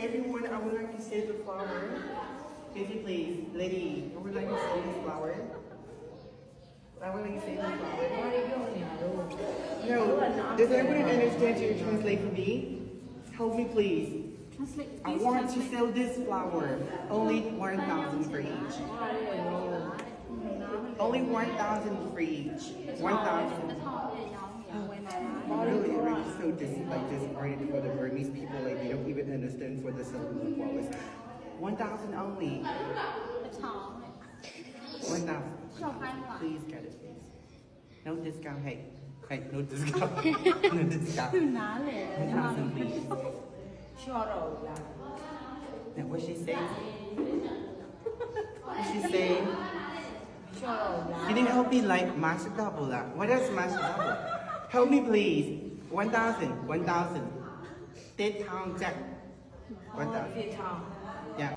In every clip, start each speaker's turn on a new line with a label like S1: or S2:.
S1: everyone, I would like to say the flower. If you please, lady, I would like to say the flower. I would like to say the flower. No, does everyone understand you translate for me? Help me please.
S2: Translate,
S1: I want to sell this flower. Only 1,000 for each. Only 1,000 for each. 1,000 so dis like disoriented for the Burmese people. Like they don't even understand for the
S2: celebration. What was
S1: One
S2: thousand only. One thousand.
S1: Please get it, please. No discount. Hey, hey, no discount. no discount.
S2: One
S1: thousand, please. Now what she saying? What she saying? say? You didn't help me like mash double. What is mash double? Help me please. 1,000, 1,000. State town jack. 1,000. Yeah.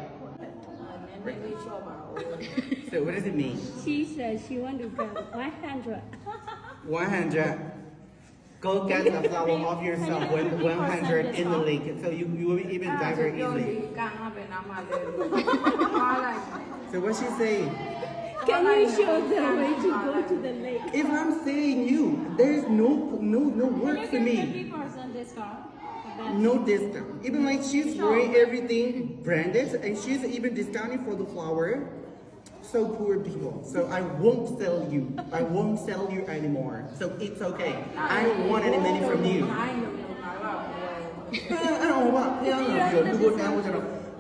S1: so what does it mean?
S3: She says she want to get 100.
S1: 100. Go get the flower of yourself 100 in the lake. So you, you will be even
S4: better
S1: easily. so what's she saying?
S3: Can you show the way to go to the lake?
S1: If I'm saying you, there's no no no work for me. No discount. Even like she's wearing everything branded and she's even discounting for the flower. So poor people. So I won't sell you. I won't sell you anymore. So it's okay. I don't want any money from you.
S4: I don't.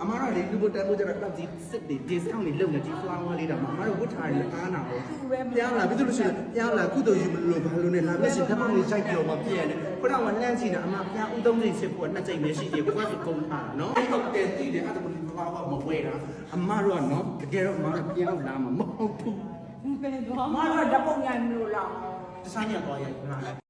S1: အဲ့တော့ဘာပြန်လာပြီးတော့လူဘတန်းကိုကျတော့အမားတို့လေလူဘတန်းကိုကျတော့တော့ဒီစစ်တွေ discount တွေလုပ်နေဒီ flower လေးတော့အမားတို့ဝတ်ထားတယ်အားနာတော့ပြန်လာပြီးသူလို့ရှိရင်ပြန်လာကုသိုလ်ယူမလို့ဘာလို့လဲလာမျက်စိဓာတ်ပေါင်းလေးစိုက်ပြီးတော့မပြည့်ရတယ်ခုနကလန့်ချင်တာအမပြန်ဦးသုံးချိန်စစ်ဖို့နှစ်ချိန်ပဲရှိသေးဘူးကိုကကုန်ထားတာနော်ဟုတ်တယ်တည်တယ်အဲ့ဒါကိုဘာဘာမဝဲတာအမတို့ကနော်တကယ်တော့အမတို့ပြန်လာမှာမဟုတ်ဘူး
S4: မှားတော့ဓာတ်ပုံညာမျိုးလောက်
S1: တခြားညတော့ရိုက်ခါ